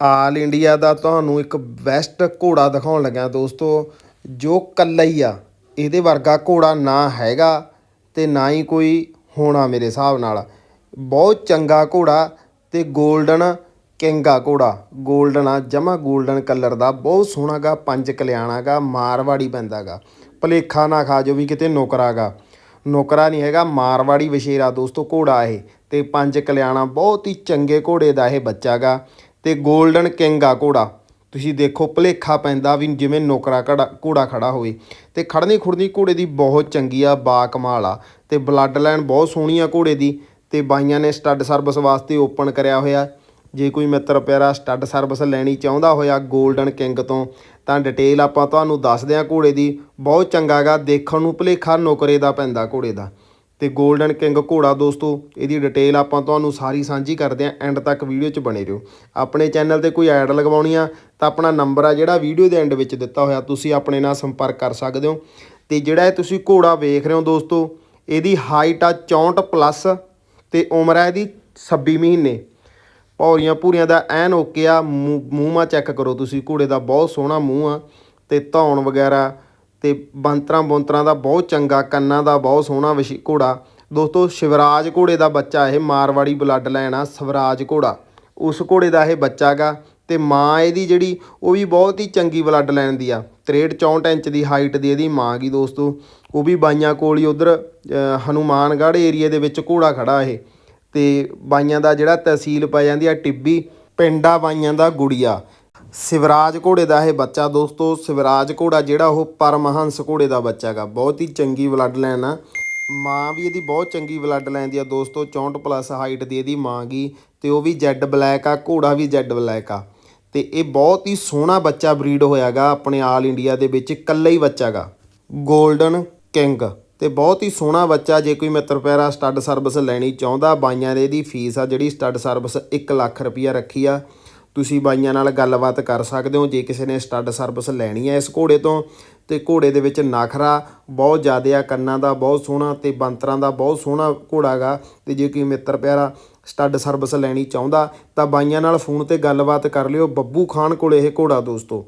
All India ਦਾ ਤੁਹਾਨੂੰ ਇੱਕ best ਘੋੜਾ ਦਿਖਾਉਣ ਲੱਗਾ ਦੋਸਤੋ, ਜੋ ਕੱਲਾ ਹੀ ਆ, ਇਹਦੇ ਵਰਗਾ ਘੋੜਾ ਨਾ ਹੈਗਾ ਤੇ ਨਾ ਹੀ ਕੋਈ ਹੋਣਾ ਮੇਰੇ ਹਿਸਾਬ ਨਾਲ। ਬਹੁਤ ਚੰਗਾ ਘੋੜਾ ਤੇ 골ਡਨ ਕਿੰਗ ਆ ਘੋੜਾ। 골ਡਨ ਆ, ਜਮਾ 골ਡਨ ਕਲਰ ਦਾ, ਬਹੁਤ ਸੋਹਣਾਗਾ ਪੰਜ ਕਲਿਆਣਾਗਾ ਮਾਰਵਾੜੀ ਪੈਂਦਾਗਾ ਭਲੇਖਾ ਨਾ ਖਾ ਜੋ ਵੀ ਕਿਤੇ ਨੋਕਰਾਗਾ ਨੋਕਰਾ ਨਹੀਂ ਹੈਗਾ, ਮਾਰਵਾੜੀ ਵਸ਼ੇਰਾ ਦੋਸਤੋ ਘੋੜਾ ਇਹ ਤੇ ਪੰਜ ਕਲਿਆਣਾ ਬਹੁਤ ਹੀ ਚੰਗੇ ਘੋੜੇ ਦਾ ਇਹ ਬੱਚਾਗਾ ਤੇ 골ਡਨ ਕਿੰਗ ਆ ਘੋੜਾ। ਤੁਸੀਂ ਦੇਖੋ, ਭਲੇਖਾ ਪੈਂਦਾ ਵੀ ਜਿਵੇਂ ਨੌਕਰਾ ਘੜਾ, ਘੋੜਾ ਖੜਾ ਹੋਵੇ। ਤੇ ਖੜਨੀ ਖੁੜਨੀ ਘੋੜੇ ਦੀ ਬਹੁਤ ਚੰਗੀ ਆ ਬਾ ਕਮਾਲ ਆ। ਤੇ ਬਲੱਡ ਲਾਈਨ ਬਹੁਤ ਸੋਹਣੀ ਆ ਘੋੜੇ ਦੀ। ਤੇ ਬਾਈਆਂ ਨੇ ਸਟੱਡ ਸਰਵਿਸ ਵਾਸਤੇ ਓਪਨ ਕਰਿਆ ਹੋਇਆ। ਜੇ ਕੋਈ ਮਿੱਤਰ ਪਿਆਰਾ ਸਟੱਡ ਸਰਵਿਸ ਲੈਣੀ ਚਾਹੁੰਦਾ ਹੋਇਆ 골ਡਨ ਕਿੰਗ ਤੋਂ, ਤਾਂ ਡਿਟੇਲ ਆਪਾਂ ਤੁਹਾਨੂੰ ਦੱਸਦੇ ਹਾਂ ਘੋੜੇ ਦੀ। ਬਹੁਤ ਚੰਗਾ ਗਾ, ਦੇਖਣ ਨੂੰ ਭਲੇਖਾ ਨੌਕਰੇ ਦਾ ਪੈਂਦਾ ਘੋੜੇ ਦਾ। ਤੇ 골ਡਨ ਕਿੰਗ ਘੋੜਾ ਦੋਸਤੋ, ਇਹਦੀ ਡਿਟੇਲ ਆਪਾਂ ਤੁਹਾਨੂੰ ਸਾਰੀ ਸਾਂਝੀ ਕਰਦੇ ਆਂ ਐਂਡ ਤੱਕ ਵੀਡੀਓ 'ਚ ਬਣੇ ਰਹੋ। ਆਪਣੇ ਚੈਨਲ ਤੇ ਕੋਈ ਐਡ ਲਗਵਾਉਣੀ ਆ, ਤਾਂ ਆਪਣਾ ਨੰਬਰ ਆ ਜਿਹੜਾ ਵੀਡੀਓ ਦੇ ਐਂਡ ਵਿੱਚ ਦਿੱਤਾ ਹੋਇਆ, ਤੁਸੀਂ ਆਪਣੇ ਨਾਲ ਸੰਪਰਕ ਕਰ ਸਕਦੇ ਹੋ। ਤੇ ਜਿਹੜਾ ਇਹ ਤੁਸੀਂ ਘੋੜਾ ਵੇਖ ਰਹੇ ਹੋ ਦੋਸਤੋ, ਇਹਦੀ ਹਾਈਟ ਆ 64 ਪਲੱਸ ਤੇ ਉਮਰ ਆ ਇਹਦੀ 26 ਮਹੀਨੇ। ਪੌਰੀਆਂ ਪੂਰੀਆਂ ਦਾ ਐਨ ਓਕੇ ਆ, ਮੂੰਹ ਮੂੰਹ ਮਾ ਚੈੱਕ ਕਰੋ ਤੁਸੀਂ, ਘੋੜੇ ਦਾ ਬਹੁਤ ਸੋਹਣਾ ਮੂੰਹ ਆ, ਤੇ ਧੌਣ ਵਗੈਰਾ ਤੇ ਬੰਤਰਾਂ ਬੁੰਤਰਾਂ ਦਾ ਬਹੁਤ ਚੰਗਾ, ਕੰਨਾਂ ਦਾ ਬਹੁਤ ਸੋਹਣਾ ਵਸ਼ੀ ਘੋੜਾ। ਦੋਸਤੋ, ਸ਼ਿਵਰਾਜ ਘੋੜੇ ਦਾ ਬੱਚਾ ਇਹ ਮਾਰਵਾੜੀ ਬਲੱਡ ਲਾਈਨ ਆ, ਸਵਰਾਜ ਘੋੜਾ। ਉਸ ਘੋੜੇ ਦਾ ਇਹ ਬੱਚਾ ਗਾ ਤੇ ਮਾਂ ਇਹਦੀ ਜਿਹੜੀ, ਉਹ ਵੀ ਬਹੁਤ ਹੀ ਚੰਗੀ ਬਲੱਡ ਲਾਈਨ ਦੀ ਆ। 63 64 ਇੰਚ ਦੀ ਹਾਈਟ ਦੀ ਇਹਦੀ ਮਾਂ ਗੀ ਦੋਸਤੋ। ਉਹ ਵੀ ਬਾਈਆਂ ਕੋਲ ਹੀ ਉਧਰ ਹਨੂਮਾਨਗੜ੍ਹ ਏਰੀਏ ਦੇ ਵਿੱਚ ਘੋੜਾ ਖੜਾ ਇਹ। ਤੇ ਬਾਈਆਂ ਦਾ ਜਿਹੜਾ ਤਹਿਸੀਲ ਪੈ ਜਾਂਦੀ ਆ ਟਿੱਬੀ, ਪਿੰਡਾ ਬਾਈਆਂ ਦਾ ਗੁੜੀਆ। ਸਿਵਰਾਜ ਘੋੜੇ ਦਾ ਇਹ ਬੱਚਾ ਦੋਸਤੋ, ਸਿਵਰਾਜ ਘੋੜਾ ਜਿਹੜਾ ਉਹ ਪਰਮਹੰਸ ਘੋੜੇ ਦਾ ਬੱਚਾ ਗਾ ਬਹੁਤ ਹੀ ਚੰਗੀ ਬਲੱਡ ਲਾਈਨ ਆ। ਮਾਂ ਵੀ ਇਹਦੀ ਬਹੁਤ ਚੰਗੀ ਬਲੱਡ ਲਾਈਨ ਦੀ ਆ ਦੋਸਤੋ 64 ਪਲੱਸ ਹਾਈਟ ਦੀ ਇਹਦੀ ਮਾਂ ਗਈ ਤੇ ਉਹ ਵੀ ਜੈਡ ਬਲੈਕ ਆ, ਘੋੜਾ ਵੀ ਜੈਡ ਬਲੈਕ ਆ। ਤੇ ਇਹ ਬਹੁਤ ਹੀ ਸੋਹਣਾ ਬੱਚਾ ਬਰੀਡ ਹੋਇਆਗਾ ਆਪਣੇ ਆਲ ਇੰਡੀਆ ਦੇ ਵਿੱਚ ਇਕੱਲਾ ਹੀ ਬੱਚਾ ਗਾ 골ਡਨ ਕਿੰਗ ਤੇ ਬਹੁਤ ਹੀ ਸੋਹਣਾ ਬੱਚਾ, ਜੇ ਕੋਈ ਮਿੱਤਰ ਪਿਆਰਾ ਸਟੱਡ ਸਰਵਿਸ ਲੈਣੀ ਚਾਹੁੰਦਾ, ਬਾਈਆਂ ਦੇ ਇਹਦੀ ਫੀਸ ਆ ਜਿਹੜੀ ਸਟੱਡ ਸਰਵਿਸ 1 ਲੱਖ ਰੁਪਈਆ ਰੱਖੀ ਆ। ਤੁਸੀਂ ਬਾਈਆਂ ਨਾਲ ਗੱਲਬਾਤ ਕਰ ਸਕਦੇ ਹੋ, ਜੇ ਕਿਸੇ ਨੇ ਸਟੱਡ ਸਰਵਿਸ ਲੈਣੀ ਹੈ ਇਸ ਘੋੜੇ ਤੋਂ, ਤੇ ਘੋੜੇ ਦੇ ਵਿੱਚ ਨਖਰਾ ਬਹੁਤ ਜ਼ਿਆਦਾ ਆ, ਕੰਨਾਂ ਦਾ ਬਹੁਤ ਸੋਹਣਾ ਤੇ ਬੰਤਰਾਂ ਦਾ ਬਹੁਤ ਸੋਹਣਾ ਘੋੜਾ ਗਾ, ਤੇ ਜੇ ਕੋਈ ਮਿੱਤਰ ਪਿਆਰਾ ਸਟੱਡ ਸਰਵਿਸ ਲੈਣੀ ਚਾਹੁੰਦਾ, ਤਾਂ ਬਾਈਆਂ ਨਾਲ ਫੋਨ ਤੇ ਗੱਲਬਾਤ ਕਰ ਲਿਓ ਬੱਬੂ ਖਾਨ ਕੋਲ ਇਹ ਘੋੜਾ ਦੋਸਤੋ।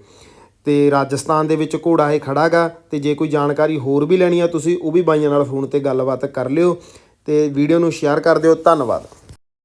ਤੇ ਰਾਜਸਥਾਨ ਦੇ ਵਿੱਚ ਘੋੜਾ ਇਹ ਖੜਾ ਗਾ, ਤੇ ਜੇ ਕੋਈ ਜਾਣਕਾਰੀ ਹੋਰ ਵੀ ਲੈਣੀ ਆ ਤੁਸੀਂ, ਉਹ ਵੀ ਬਾਈਆਂ ਨਾਲ ਫੋਨ ਤੇ ਗੱਲਬਾਤ ਕਰ ਲਿਓ, ਤੇ ਵੀਡੀਓ ਨੂੰ ਸ਼ੇਅਰ ਕਰ ਦਿਓ, ਧੰਨਵਾਦ।